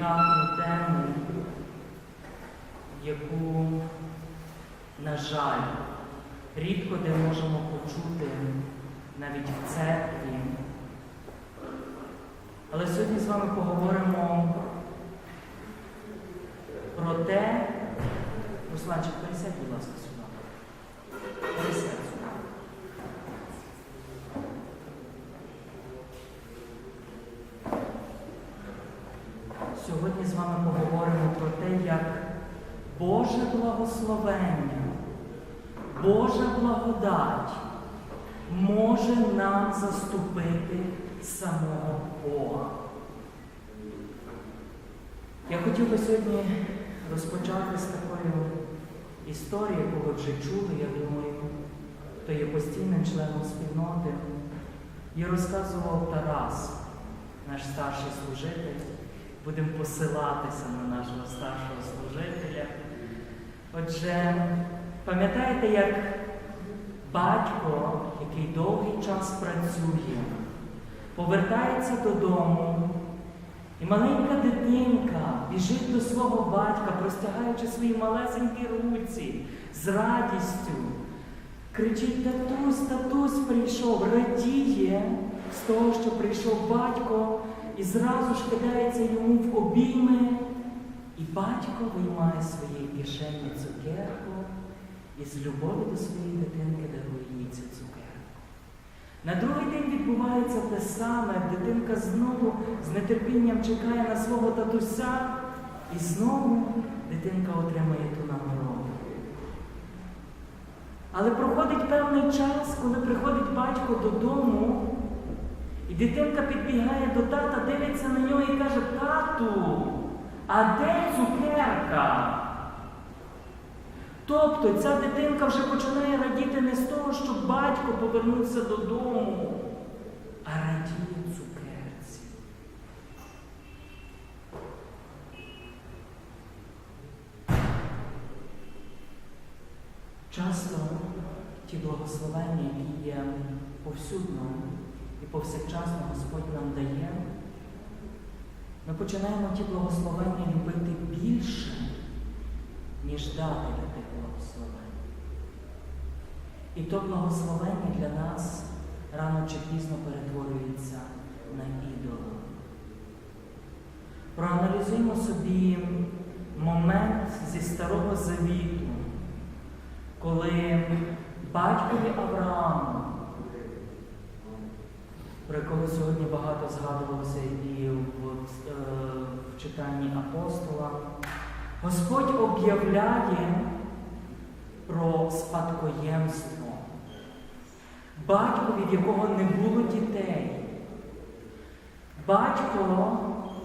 делікатну тему, яку, на жаль, рідко де можемо почути навіть в церкві. Але сьогодні з вами поговоримо про те, Русланчик, пересядь, будь ласка, сюди. Пересядь сюди. Сьогодні з вами поговоримо про те, як Боже благословення, Божа благодать може нам заступити самого Бога. Я хотів би сьогодні розпочати з такою історією, яку ви вже чули, я думаю, хто є постійним членом спільноти. Її розказував Тарас, наш старший служитель. Будемо посилатися на нашого старшого служителя. Отже, пам'ятаєте, як батько, який довгий час працює, повертається додому, і маленька дитинка біжить до свого батька, простягаючи свої малесенькі руці з радістю. Кричить, татусь, татусь прийшов, радіє з того, що прийшов батько, і зразу ж кидається йому в обійми. І батько виймає своєї кишені цукерку і з любові до своєї дитинки дарує їй цю цукерку. На другий день відбувається те саме, дитинка знову з нетерпінням чекає на свого татуся, і знову дитинка отримує ту нагороду. Але проходить певний час, коли приходить батько додому, і дитинка підбігає до тата, дивиться на нього і каже, тату, а де цукерка? Тобто ця дитинка вже починає радіти не з того, що батько повернувся додому, а радіє цукерці. Часто ті благословення, які є повсюдно і повсякчасно Господь нам дає, ми починаємо ті благословення любити більше, ніж дати для тих благословень. І то благословення для нас рано чи пізно перетворюється на ідола. Проаналізуємо собі момент зі Старого Завіту, коли батькові Аврааму, про якого сьогодні багато згадувалося і е, в читанні апостола, Господь об'являє про спадкоємство. Батько, від якого не було дітей. Батько,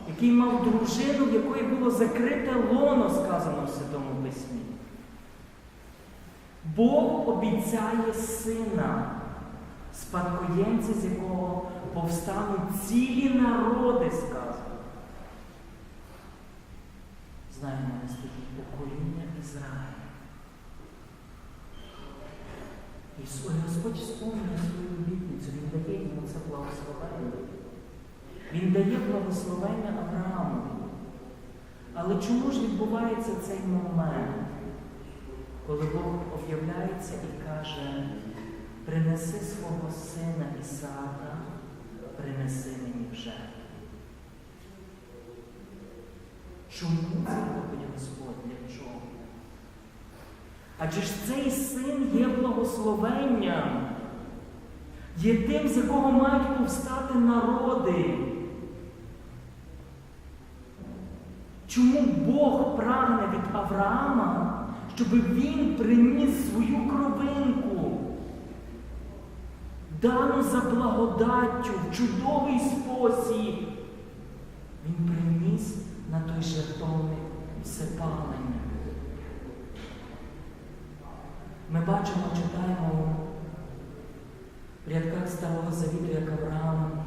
який мав дружину, в якої було закрите лоно, сказано в Святому Письмі. Бог обіцяє сина, спадкоємця, з якого повстануть цілі народи, сказано. Знаємо наступні покоління Ізраїля. І Господь сповнює свою обітницю, Він дає йому це благословення. Він дає благословення Аврааму. Але чому ж відбувається цей момент, коли Бог об'являється і каже, принеси свого сина Ісаака, принеси мені в жертву. Чому це робить Господь? Для чого? Адже ж цей син є благословенням, є тим, з якого мають повстати народи. Чому Бог прагне від Авраама, щоб він приніс свою кровинку, дану за благодаттю в чудовий спосіб? Він приніс на той жертовник всепалення. Ми бачимо, читаємо в рядках Старого Завіту, як Авраам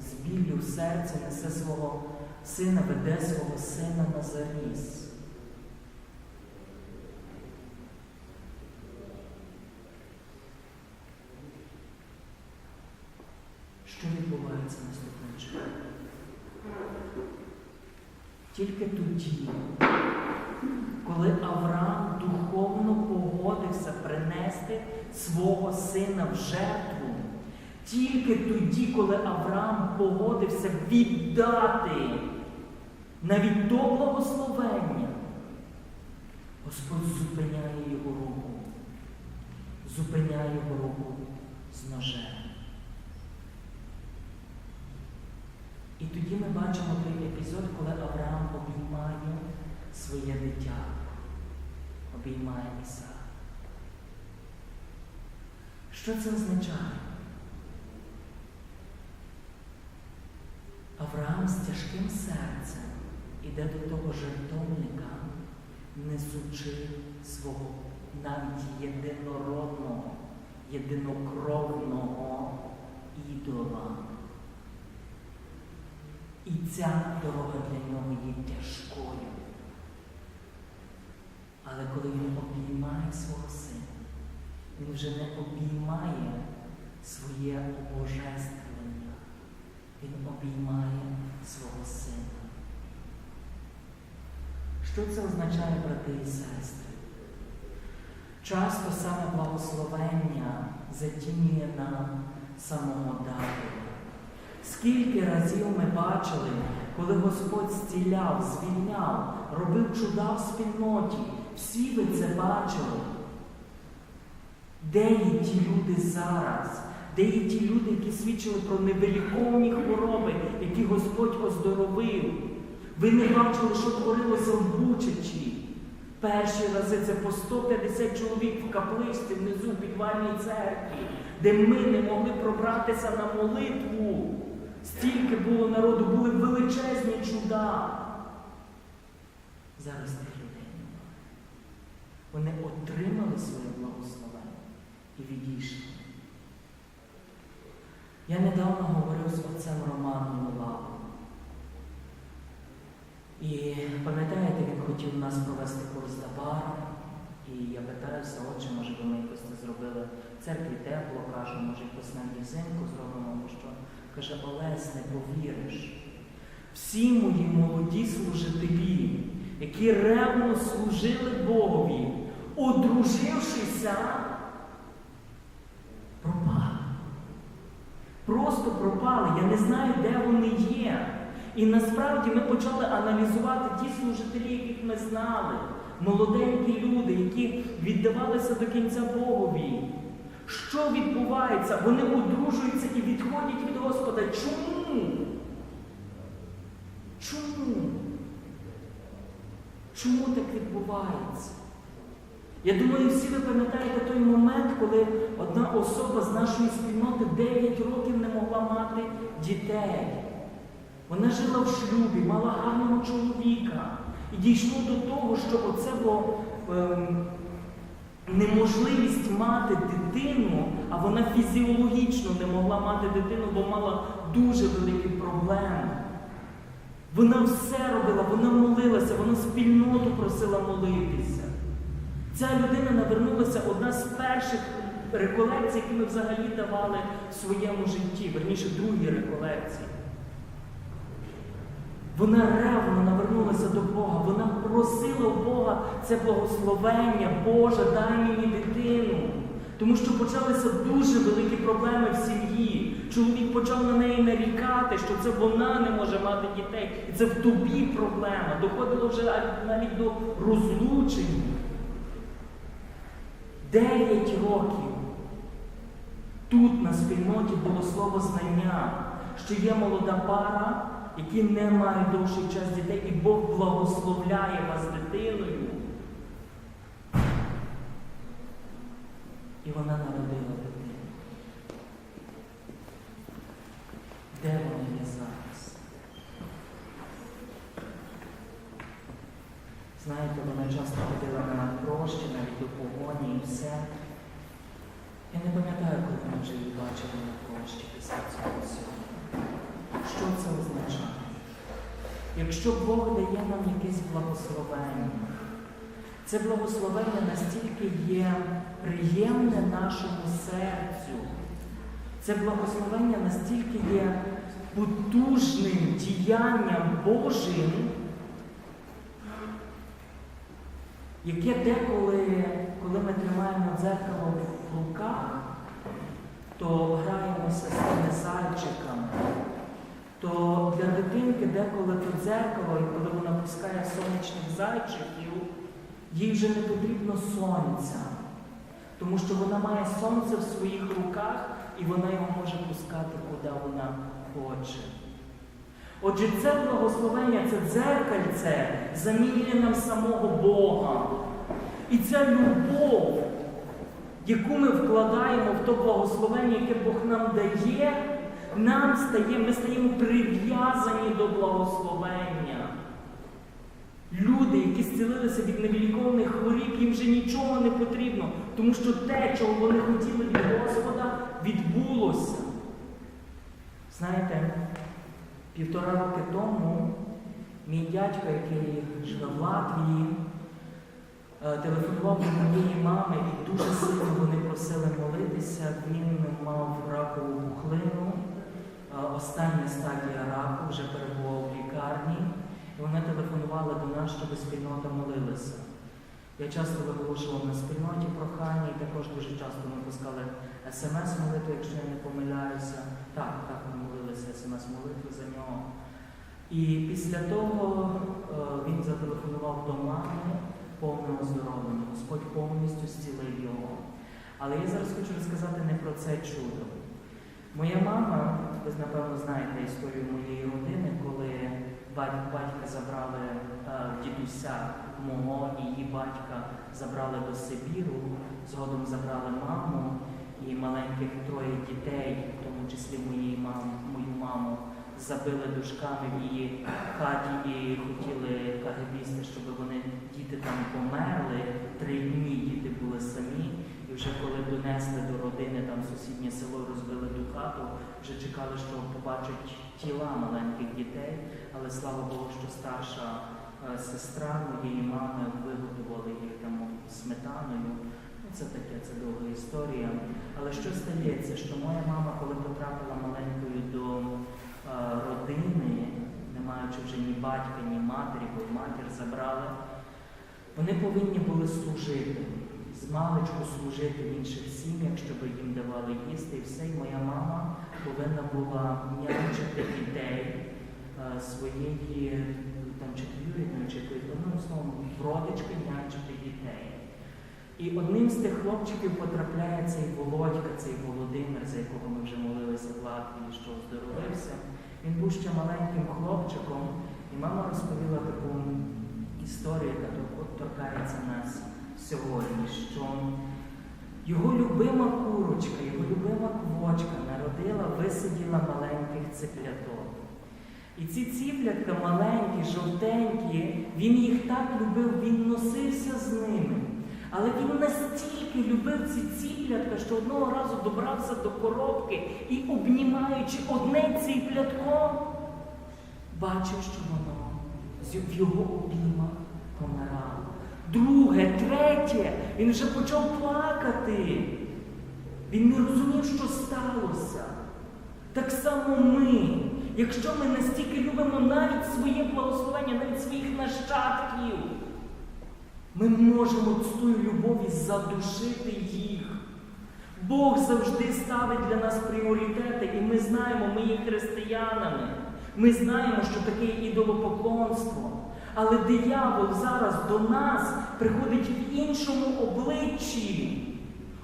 з біллю в серці несе свого сина, веде свого сина на заріз. Що відбувається наступним чином? Тільки тоді, коли Авраам духовно погодився принести свого сина в жертву, тільки тоді, коли Авраам погодився віддати навіть до благословення, Господь зупиняє його руку, зупиняє його руку з ножем. І тоді ми бачимо той епізод, коли Авраам обіймає своє дитя, обіймає Ісака. Що це означає? Авраам з тяжким серцем іде до того жертовника, несучи свого навіть єдинородного, єдинокровного ідола. І ця дорога для нього є тяжкою. Але коли він обіймає свого сина, вже не обіймає своє обожествлення, він обіймає свого сина. Що це означає, брати і сестри? Часто саме благословення затінює нам самого Давида. Скільки разів ми бачили, коли Господь зціляв, звільняв, робив чуда в спільноті. Всі ви це бачили. Де є ті люди зараз? Де є ті люди, які свідчили про невеликовні хвороби, які Господь оздоровив? Ви не бачили, що творилося в Бучачі. Перші рази це по 150 чоловік в капличці внизу в підвальній церкві, де ми не могли пробратися на молитву. Стільки було народу, були величезні чуда. Зараз тих людей немає. Вони отримали своє благословення і відійшли. Я недавно говорив з отцем Романом Милавом. І пам'ятаєте, він хотів нас провести курс Дабара. І я питаюся, отче, може би ми якось це зробили в церкві тепло, кажу, може якось нам взимку зробимо, бо що. Каже, Олесь, не повіриш. Всі мої молоді служителі, які ревно служили Богові, одружившися, пропали. Просто пропали. Я не знаю, де вони є. І насправді ми почали аналізувати ті служителі, яких ми знали, молоденькі люди, які віддавалися до кінця Богові. Що відбувається? Вони одружуються і відходять від Господа. Чому? Чому? Чому так відбувається? Я думаю, всі ви пам'ятаєте той момент, коли одна особа з нашої спільноти 9 років не могла мати дітей. Вона жила в шлюбі, мала гарного чоловіка. І дійшло до того, що оце було ем, неможливість мати дитину, а вона фізіологічно не могла мати дитину, бо мала дуже великі проблеми. Вона все робила, вона молилася, вона спільноту просила молитися. Ця людина навернулася одна з перших реколекцій, які ми взагалі давали в своєму житті, верніше другі реколекції. Вона ревно навернулася до Бога, вона просила у Бога це благословення, Боже, дай мені дитину. Тому що почалися дуже великі проблеми в сім'ї. Чоловік почав на неї нарікати, що це вона не може мати дітей. І це в тобі проблема. Доходило вже навіть до розлучення. Дев'ять років тут на спільноті було слово знання, що є молода пара, які не мають довший час дітей, і Бог благословляє вас дитиною. І вона народила дитину. Де вони є зараз? Знаєте, вона часто ходила на прощі, навіть до погоні і все. Я не пам'ятаю, коли ми вже її бачили на прощі після цього всього. Що це означає? Якщо Бог дає нам якесь благословення, це благословення настільки є приємне нашому серцю, це благословення настільки є потужним діянням Божим, яке деколи, коли ми тримаємо дзеркало в руках, то граємося з тими зайчиками. То для дитинки деколи то дзеркало, і коли вона пускає сонячних зайчиків, їй вже не потрібно сонця, тому що вона має сонце в своїх руках і вона його може пускати, куди вона хоче. Отже, це благословення, це дзеркальце замінює нам самого Бога. І ця любов, яку ми вкладаємо в то благословення, яке Бог нам дає, нам стає, ми стаємо прив'язані до благословення. Люди, які зцілилися від невіліковних хворіб, їм вже нічого не потрібно, тому що те, чого вони хотіли від Господа, відбулося. Знаєте, півтора роки тому мій дядько, який живе в Латвії, е, телефонував до моєї мами і дуже сильно вони просили молитися. Він мав ракову пухлину, е, остання стадія раку, вже перебував в лікарні. І вони телефонували до нас, щоб спільнота молилася. Я часто виголошував на спільноті прохання, і також дуже часто ми пускали смс-молитву, якщо я не помиляюся. Так, так, ми молилися смс-молитву за нього. І після того е, він зателефонував до мами повне оздоровлення. Господь повністю зцілив його. Але я зараз хочу розказати не про це чудо. Моя мама, ви напевно знаєте історію моєї родини, коли батька забрали е, дідуся мого її батька забрали до Сибіру, згодом забрали маму і маленьких троє дітей, в тому числі моєї мам, мою маму, забили дужками в її хаті і хотіли кагебісти, щоб вони діти там померли. Три дні діти були самі. І вже коли донесли до родини там сусіднє село, розбили ту хату, вже чекали, що побачать тіла маленьких дітей. Але слава Богу, що старша е, сестра моєї мами виготовила їх там сметаною. Це таке, це довга історія. Але що стається, що моя мама, коли потрапила маленькою до е, родини, не маючи вже ні батька, ні матері, бо матір забрали, вони повинні були служити, з маличку служити в інших сім'ях, щоб їм давали їсти. І все, і моя мама повинна була нянчити дітей е, своєї там чи двоюрідної, чи якоїсь, одним словом, родички нянчити дітей. І одним з тих хлопчиків потрапляє цей Володька, цей Володимир, за якого ми вже молилися в Латвії, що оздоровився. Він був ще маленьким хлопчиком, і мама розповіла таку історію, яка тор- торкається нас сьогодні, що його любима курочка, його любима квочка народила, висиділа маленьких ципляток. І ці ціплятка маленькі, жовтенькі, він їх так любив, він носився з ними. Але він настільки любив ці ціплятка, що одного разу добрався до коробки і, обнімаючи одне ціплятко, бачив, що воно в його обіймах помирало. Друге, третє, він вже почав плакати. Він не розумів, що сталося. Так само ми, якщо ми настільки любимо навіть своє благословення, навіть своїх нащадків, ми можемо тою любові задушити їх. Бог завжди ставить для нас пріоритети, і ми знаємо, ми є християнами. Ми знаємо, що таке ідолопоклонство. Але диявол зараз до нас приходить в іншому обличчі,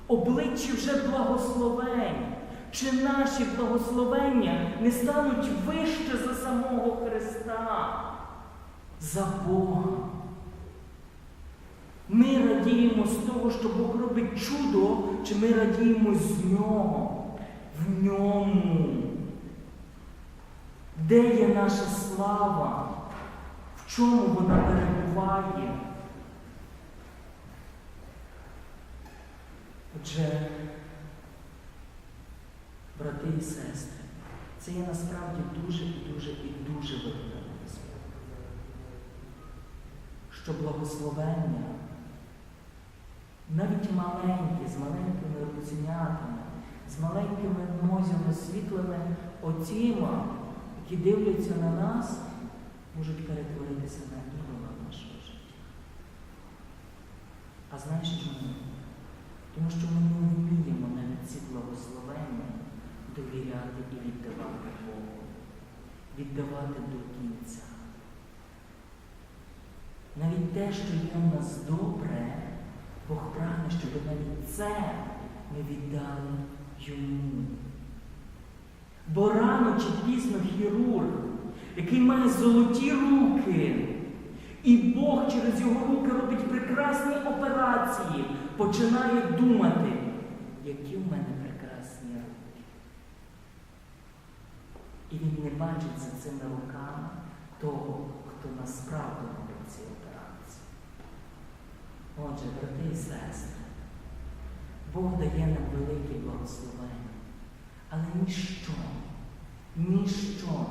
обличчі вже благословень. Чи наші благословення не стануть вище за самого Христа, за Бога? Ми радіємо з того, що Бог робить чудо, чи ми радіємо з нього, в ньому. Де є наша слава? В чому вона перебуває? Отже, брати і сестри, це є насправді дуже і дуже і дуже важливо. Що благословення навіть маленькі, з маленькими руценятами, з маленькими нозями, світлими очима, які дивляться на нас, можуть перетворитися на ідола нашого життя. А знаєш чому? Тому що ми не вміємо навіть ці благословення довіряти і віддавати Богу, віддавати до кінця. Навіть те, що є в нас добре, Бог прагне, щоб навіть це ми віддали йому. Бо рано чи пізно хірург, який має золоті руки, і Бог через його руки робить прекрасні операції, починає думати, які в мене прекрасні руки. І він не бачить за цими руками того, хто насправді робить ці операції. Отже, брати і сестри, Бог дає нам великі благословення, але ніщо, ніщо,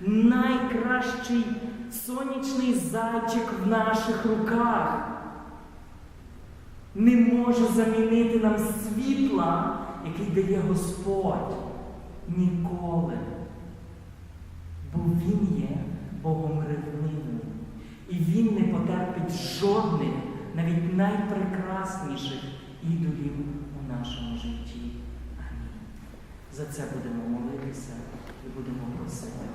найкращий сонячний зайчик в наших руках не може замінити нам світла, який дає Господь ніколи. Бо Він є Богом ревнивим. І Він не потерпить жодних, навіть найпрекрасніших ідолів у нашому житті. Амінь. За це будемо молитися і будемо просити.